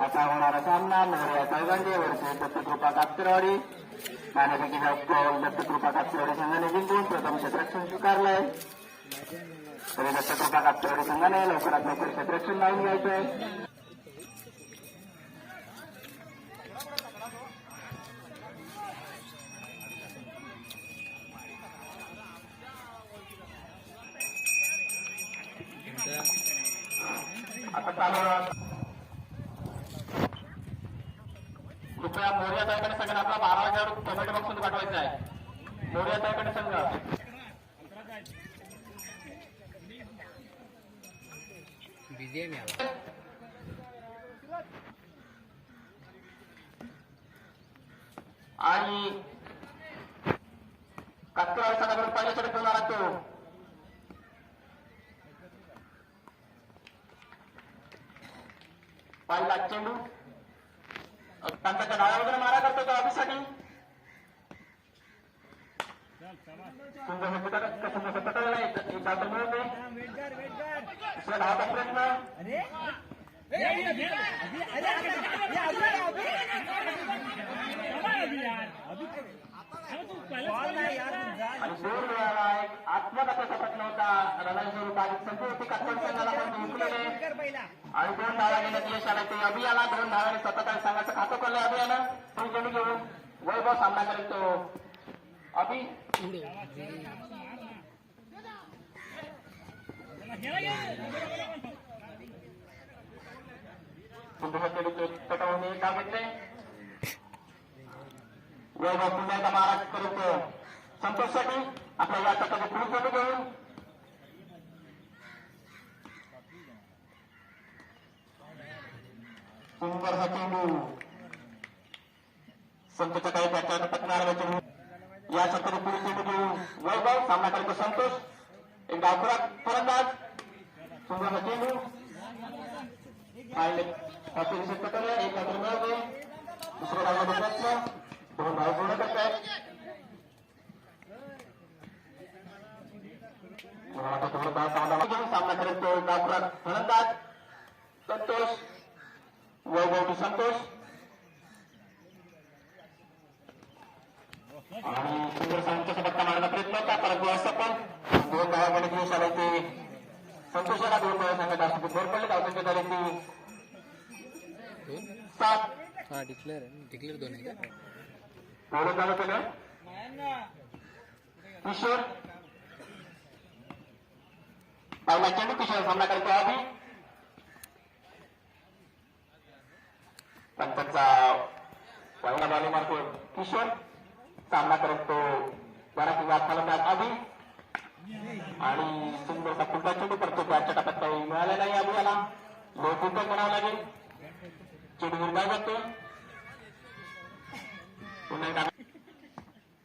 असा होणारा सामना. मोर्या साहेबांचे वर्षे. दत्तकृपा कापकरवाडी नाणेफेकी गोल दत्तकृपा कापकरवाडी संघाने जिंकून प्रथम क्षेत्रक्षण स्वीकारलंय. तरी दत्तकृपा कापकरवाडी संघाने लवकरात लवकर क्षेत्रक्षण लावून घ्यायचंय. कृपया मोर्या ताईकडे संघ आपला बारा हजार टोमॅटो बॉक्समध्ये पाठवायचा आहे. मोर्या ताईकडे संघ. बिझी आणि कातकराव संघाकडून पहिल्या षटक घेऊन आला तो. पहिला चेंडू. त्यांच्या डाव्या वगैरे मारा करतो तो ऑफिससाठी तुमचं षटक सुंदर षटकाला नाही तर दोन वेळाला एक आत्मघाताचा प्रश्न होता संघाला पण जिंकलेले आणि दोन धावा घेण्यात यश अभियाला दोन धावाने सतत संघाचं खातं खोललं अभियानं तुम्ही चेंडू घेऊन वैभव सामना करेल तो अभि सुंदर पटवून एक घेतले. वैभव पुन्हा एकदा महाराज करत संतोषसाठी आपल्या या पूर्ण पुढे चेंडू घेऊन सुंदर हा चेंडू काही त्याच्यावर पटणारा चेंडू या सतत पुढे चेंडू घेऊन वैभव सामना करतो संतोष. एक डावखुरा फलंदाज सुंदर हा चेंडू पाहिले अतिशय शतकाला एक मात्र मिळवते दुसऱ्या डावाचा प्रयत्न दोन धाव पूर्ण करतायत आता थोडं धाव सामना घेऊन सामना करत तो डावखुरा फलंदाज संतोष वैभव टू संतोष आणि सुंदर संतोष पट्टा मारण्याचा प्रयत्न होता परंतु असं पण दोन धावा गणित यश आले ते संतोषाला दोन धावा सांगत असतो भर पडले धावसंख्या झाली ती दोन सात हा डिक्लेअर आहे डिक्लेअर दोन आहे का एवढं झालं केलं किशोर पहिला चेंडू किशोर सामना करतो आधी पंचांचा पहिला बॉली मारतो किशोर सामना करत तो बराच वाद फलंदाज आधी आणि सुंदरचा पुढचा चेंडू करतो त्याच्या टप्प्यात काही मिळाला नाही आधी याला लोक म्हणावं लागेल चेंडू निर्माण जातो पुन्हा एकदा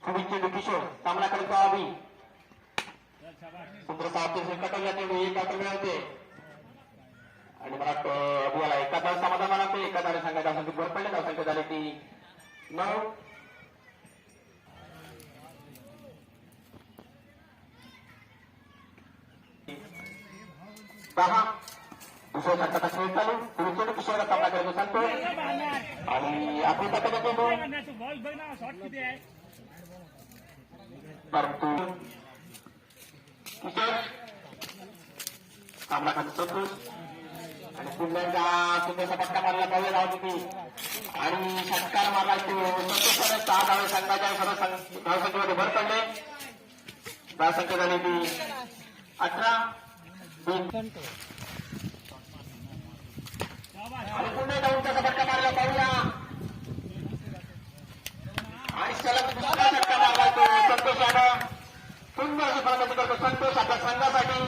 पुढील चेंडू किशोर सामना करतो आधी सुंदर सावते कटवल्या चेंडू एक आता मिळवते आणि मला वाटतं अभियाला एका धाव समाधान मानते एका धावे संघाच्या संख्येत भर पडले धावसंख्या झाली ती नऊ दहा दुसऱ्या षटकाचा खेळ चालू पुढच्या चेंडू सामना करतो सांगतो आणि आपण टप्प्याचा चेंडू परंतु किशोर सामना करतो संतोष आणि पुन्हा एकदा सुंदरचा पट्टा मारला पाहिजे धाव किती आणि षटकार मारला तो संतोषाने सहा धावे संघाच्या सर्व धावसंख्येमध्ये भर पडले धावसंख्या झाली ती अठरा तीन आणि पुन्हा एकदा उंचाचा फटका मारला पाहूया आणि सलग दुसरा फटका मारला तो संतोषानं अशी फलंदाजी करतो संतोष आपल्या संघासाठी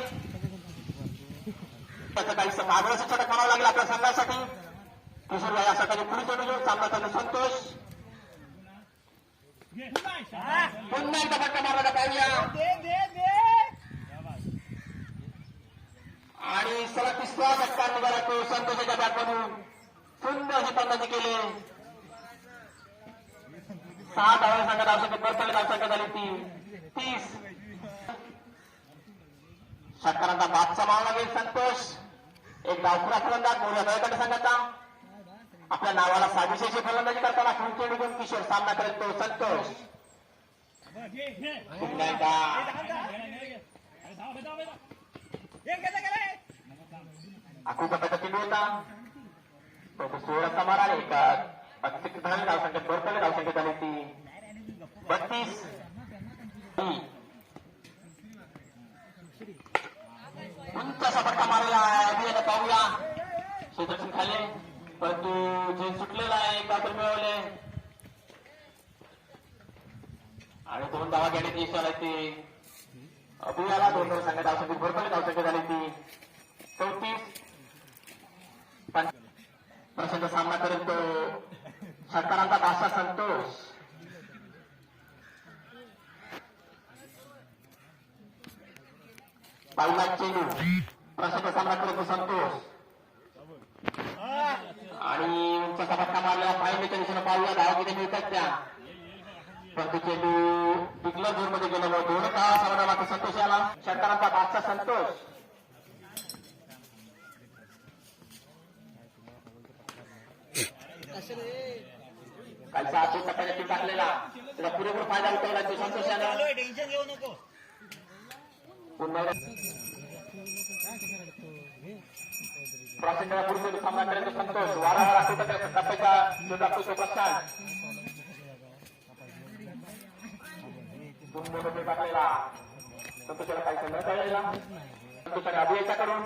त्याचं काही मागण्याचं म्हणावं लागेल आपल्या संघासाठी किशोर पुढे चढून घेऊन सामना संतोष पुन्हा एकदा फटका मारला पाहूया आणि सलग तिसरा फटका निघाला तो संतोषाच्या बॅटमधून. सुंदर अशी फलंदाजी केली. सहा धावा संघात धावसंख्या परतले धावसंख्या झाली ती? तीस. षटकारांचा बादचा मावला गेल संतोष. एक डावखुरा फलंदाज मोठ्या दळकडे संघाचा आपल्या नावाला साजेशी फलंदाजी करताना पुढचे निघून किशोर सामना करेल तो संतोष. पुन्हा एकदा आखू होता. तो सोळा समारा आहे का अतिरिक्त धान धावसंख्येत धावसंख्या झाली ती बत्तीस. उंच फटका मारला अभियाला पाहूया. क्षेत्रक्षण खाले. परंतु जे सुटलेला आहे का मिळवले. आणि दोन धावा घेण्याची इच्छा आहे ती अभियाला दोन दोन संघ धावसंख्या भरपले धावसंख्या झाली ती चौतीस. प्रसंग सामना करत तो भाषा संतोष. पहिला चेंडू प्रसंग सामना करेल संतोष. आणि उंच फटका मारला फायनलच्या दिशेनं पाहूया धावा किती मिळतात त्या. परंतु चेंडू टिकला झोनमध्ये गेल्यामुळे दोन काळा सामना मात्र संतोष आला षटकारांचा भाषा संतोष. कालचा आतून टप्प्याने टीम टाकलेला त्याला पुरेपूर फायदा उठवला तो संतोष यानं टेन्शन घेऊ नको पुन्हा प्रॉसिंगला पुढे सामना करायचा संतोष वारंवार आठवत टप्प्याचा जो टाकतो तो प्रस्थान दोन मध्ये टाकलेला संतोषाला काही संघ कळलेला संतोषाने अभियाच्याकडून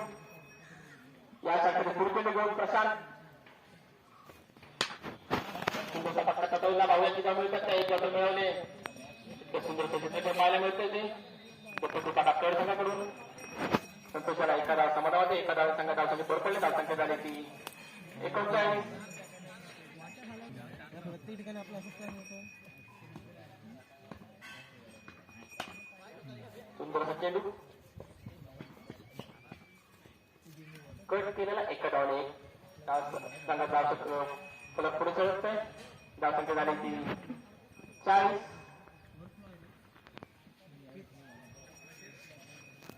यासाठी पुढचे घेऊन प्रशांत सुंदरचा पट्टा कटवला भाऊयाची जांभळी पट्टा एक बदल मिळवले इतकं सुंदर चित्र पाहायला मिळते ते तो टाका कड संघाकडून संतोषाला एका डाव समाधामध्ये एका डाव संघात डावसाठी बरपडले डाव संख्या झाली ती एकोणचाळीस सुंदर असा चेंडू कट केलेला एका डावने डाव संघात डाव फलक पुढे चढतोय डाव संख्या झाली ती चाळीस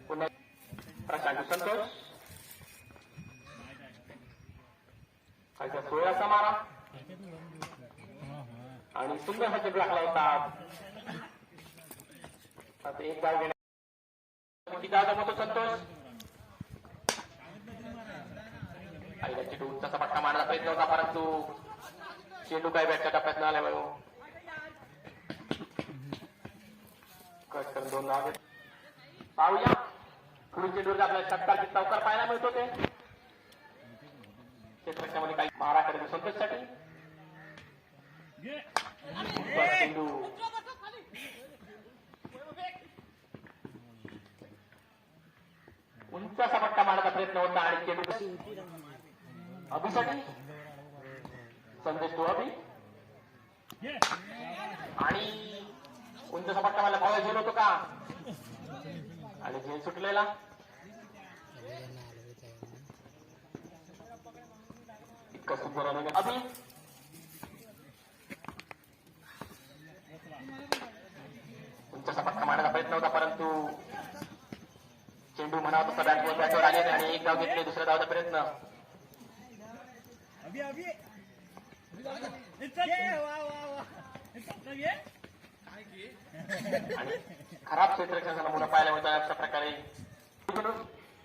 पुन्हा प्रशांत संतोष खालच्या सोळाचा मारा आणि सुंदर हा लागला टाकला होता आता एक डाव घेण्या मोठी संतोष आईला चेंडू उंचाचा पट्टा मारण्याचा प्रयत्न होता परंतु चेंडू काय बॅटच्या टप्प्यात न आल्यामुळे कट करून दोन धावा पाहूया. पुढील चेंडूवर आपल्याला षटकार चौकार पाहायला मिळतो ते. क्षेत्रक्षामध्ये काही मारा करेल संतोषसाठी. बरं, चेंडू. उंच असा मारण्याचा प्रयत्न होता आणि चेंडू अभिसाठी संदेश तो अभि आणि उंच असा पट्टा मारला पाहायला झेल होतो का? आणि झेल सुटलेला. इतका सुंदर. अभि. उंच असा पट्टा मारण्याचा प्रयत्न होता परंतु चेंडू म्हणावा तसा बॅटवर बॅटवर आले आणि एक धाव घेतले दुसऱ्या धावचा प्रयत्न. खराब क्षेत्ररक्षण झाला मुलं पाहायला मिळतं अशा प्रकारे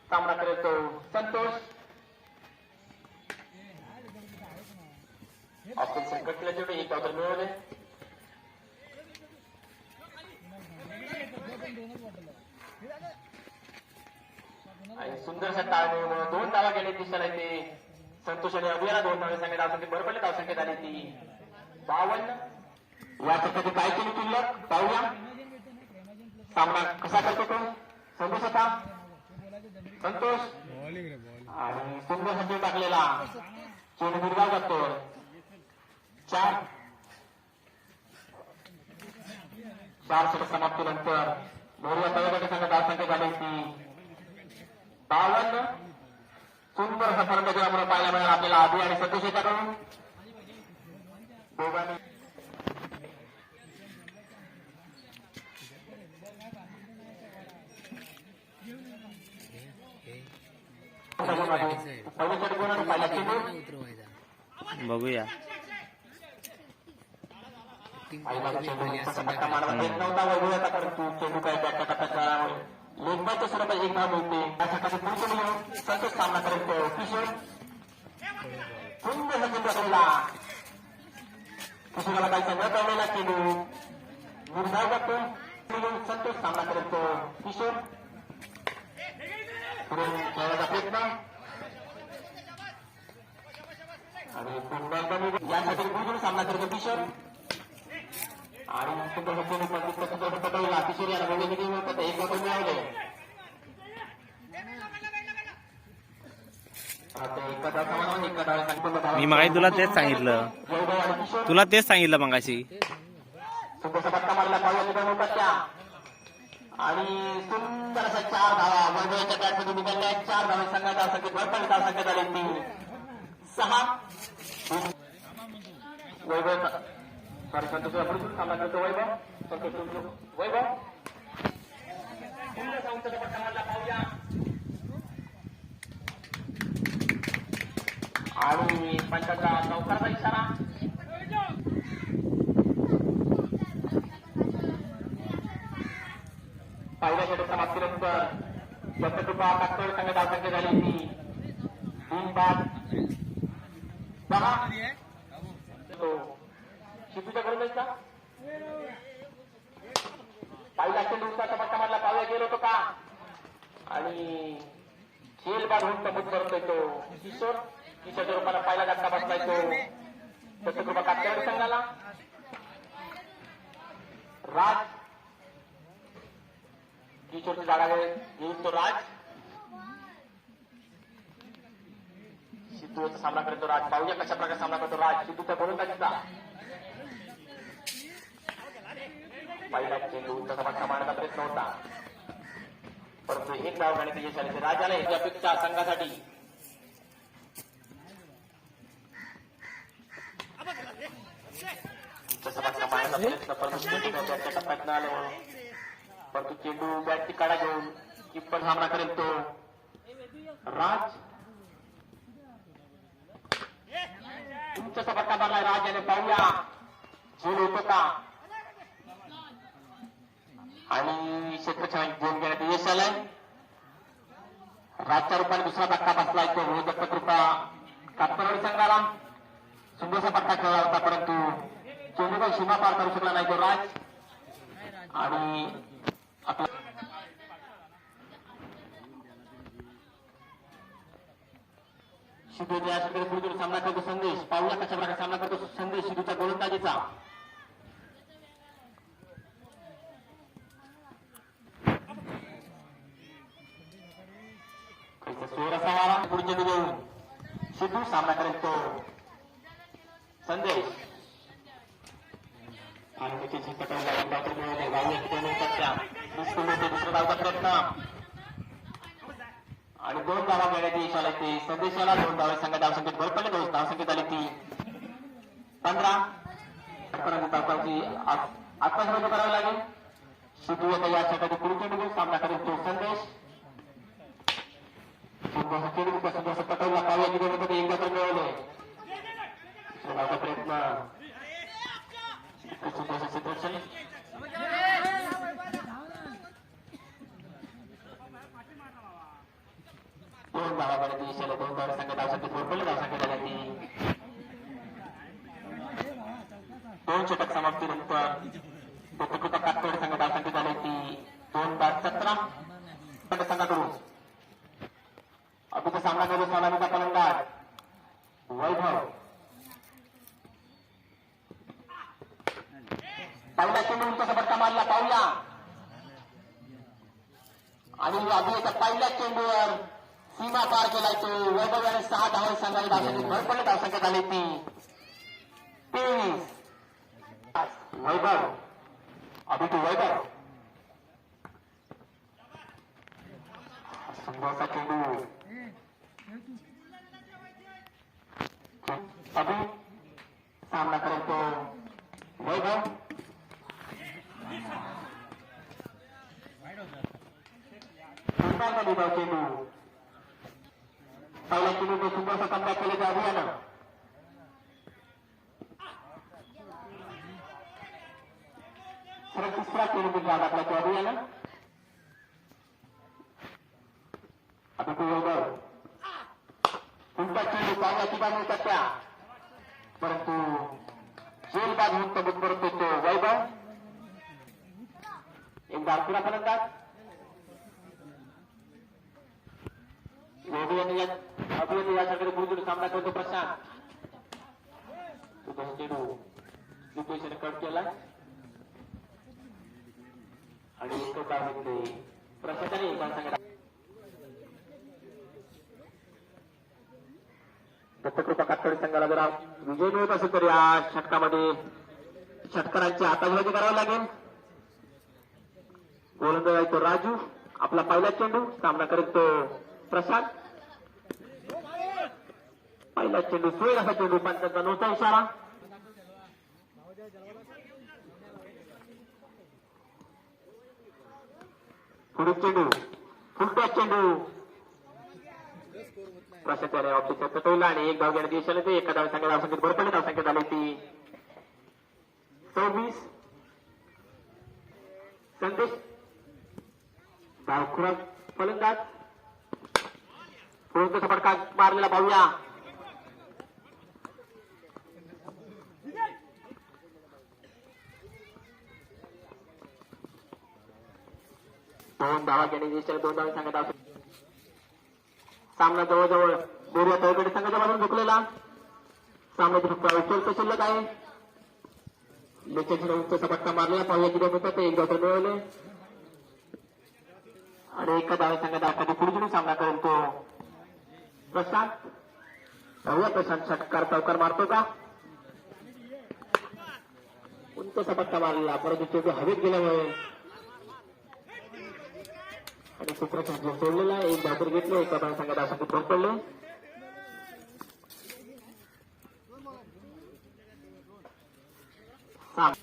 सामना करेल तो संतोष. ऑस्ट्रेल संकटला जेवढे एक धाव मिळवले. आणि सुंदरसा सुंदरशा टाळमुळे दोन धावा गेले दिसायला ते संतोष आणि अभियाला दोन नव्या संख्या धावसंख्या बरं पडले धावसंख्या झाली ती. बावन्न. या चक्राची काय केली किल्लक पाहूया. सामना कसा करतो तो? संतोष होता संतोष? आणि सुंदर संजय टाकलेला. चेंडू दुर्गाव जातो. चार. चार षटक समाप्तीनंतर. मोरिया तळगटे संघ धावसंख्या झाली ती. बावन्न. सुंदर असा फलंदाजी आपण पाहायला मिळाला आपल्याला आधी आणि संतोष याच्याकडून दोघांनी हे पहिल्या षटकोनाने पहिला चेंडू उतरवायचा बघूया तीन पहिला कमी चेंडू झाली तसा असं फटका मारला येत नव्हता वैभव आता परंतु चेंडू काय बॅट टप्प्यात लेगबाच्या स्वरूपात एक धाव मिळते त्यासाठी पुढचे मिळून संतोष सामना करतो किशोर सुंदर चेंडू करेला किशोराला काही संग्रह कळलेला चेंडू निर्धाव करतो मिळून संतोष सामना करतो किशोर पुढे खेळायचा प्रयत्न आणि पुन्हा एकदा यासाठी गुरुजून सामना करतो किशोर आणि सुंदर चेंडू पण तितकं सुंदर पटवला किशोर याला वेगळे किती मिळतात एक बॉटल मिळवले आता एका तासामानावर एका डावात संपूर्ण धावा- मी मगाशी तुला तेच सांगितलं. वैभव आणि किशोर तुला तेच सांगितलं मगाशी सुंदरचा पट्टा मारला पाहूया निघून होतात त्या आणि सुंदर असा चार धावा. वैभवाच्या बॅटमधून निघाल्या चार धावा संघाचा संख्येत भरपण धाव संख्येत आली तीन सहा. वैभव. सॉरी संतोष पुढे सामना करतो वैभव संतोष तुमचं वैभव. सुंदर संतोषचा पट्टा मारला पाहूया आणि पंचाचा चौकारचा इशारा. पहिल्या षटक समाप्तीनंतर दत्तकृपा कातोड संघ धावसंख्या झाली ती हो. तीन बाद. दहा तो शितूच्या जायचा पहिला मारला. गेलो होतो का? आणि खेळ बाद होऊन तबूत करतोय तो. किशोर? किशोरच्या रूपाला पहिला धक्का बसलाय तो. दत्तकृपा कातोड संघाला. राज. किशोरची जागा येऊन तो राज. सिद्धूचा सामना करतो राज. पाहूया कशा प्रकारे सामना करतो राज. सिद्धूचा गोलंदाजीचा पहिला चेंडू तसा पट्टा मारण्याचा प्रयत्न होता. परंतु एक धाव गणित यश आले राजाला याची अपेक्षा संघासाठी तसा पट्टा मारण्याचा प्रयत्न परंतु शेवटी परंतु चेंडू बॅटची काढा घेऊन किप्पर सामना करेल तो. राज. तुमचा पट्टा मारलाय राज याने पाहूया. झेल होतो का आणि क्षेत्रछान गोल घेण्यात यश आलंय राजच्या रूपाने दुसरा धक्का बसलाय तो दत्त कृपा कातरवाडी संघाला सुंदरसा पट्टा खेळला होता परंतु चेंडू काही सीमा पार करू शकला नाही तो राज आणि आपला सिद्धू या ठिकाणी सामना करतो संदेश. पाहूया कशा प्रकारे सामना करतो संदेश सिद्धूच्या गोलंदाजीचा. पुढच्या दिवस सिद्धू सामना करेल तो. संदेश. आणि त्याची पटवला डॉक्टर मिळवले गावल्या ठिकाणी त्या दुसरं दुसरा धावचा प्रयत्न आणि दोन धावा घेण्यात यश आले ते. संदेशाला दोन धावे संघात धावसंख्येत भर पडले. दोन धावसंख्येत आली ती. पंधरा. परंतु धावकाची आत्ताच करावी लागेल. सिद्धू आता या षटकाची पुढचे निघून सामना करेल तो संदेश. सुंदर चेंडू पटवला. काव्या निघून एकदा तर मिळवले प्रयत्न सुंदर क्षेत्ररक्षण दोन धावाकडे दिशेला दोन धावा संघ धावसाठी भरपडले धावसाठी झाल्या ती दोन षटक समाप्तीनंतर दत्तकृपा संघ झाली दोन बाद सतरा पण संघाकडून अभिचा सामना करू फलंदाज वैभव पहिला चेंडू उंच मारला पाहूया आणि अभियाच्या पहिल्या चेंडूवर सीमा पार केलाय तो वैभव याने सहा धावा संघाने धावसंख्येत भर पडले धावसंख्येत आली ती तेवीस वैभव अभितू वैभव सुंदरचा चेंडू अभि सामना करेल तो वैभव सुंदर का विभाग चेंडू पहिला चेंडू तो सुंदरचा कमबॅक केले त्या अभियानं परत तिसरा चेंडू भागातला तो अभियान आता तो योगव उलटा चेंडू पावलाची बाजू त्या परंतु जेल बाग मुक्त करतो तो वैभव एक बारकुडा फलंदाज मोदी यांनी या अभियान याच्याकडे गुरुजून सामना करतो प्रशांत तो तो चेंडू डिपेशने कट केला आणि तो काय म्हणते प्रशांताने सांगितलं दत्तकृपा कातकडी संघाला जरा विजय मिळत असेल तर या षटकामध्ये षटकारांची हाताबाजी करावी लागेल. गोलंदाज आहे तो राजू. आपला पहिला चेंडू. सामना करत तो प्रसाद. पहिला चेंडू सोय असा चेंडू पंचांचा नव्हता इशारा. पुढील चेंडू फुलटॉ चेंडू प्रशासनाने ऑफिसर पटवलं आणि एक धाव घेण्यात यश आलं ते एका धाव संख्या धाव संख्येत भरपडली धाव संख्या झाली ती. सव्वीस. संदेश. धावखुरा फलंदाज. पुढचा फटका मारलेला पाहूया दोन धावा घेण्यात यश आलं दोन धाव संख्या धाव सामना जवळजवळ बोरिया तळकडे संघाच्या बाजून झुकलेला. सामन्याची फक्त उचल शिल्लक आहे. लेखच्या उंच फटका मारला. पाहुया किती होतात ते एक धाव मिळवले. आणि एका धावे संघात एखादी पुढे सामना करेल तो प्रशांत. पाहूया प्रशांत षटकार चौकार मारतो का? उंच फटका मारला. परंतु तो हवेत गेल्यामुळे आणि सुप्रशांत जो सोडलेला आहे. एक धातर घेतलं एका बाय संघात असं भर पडले साम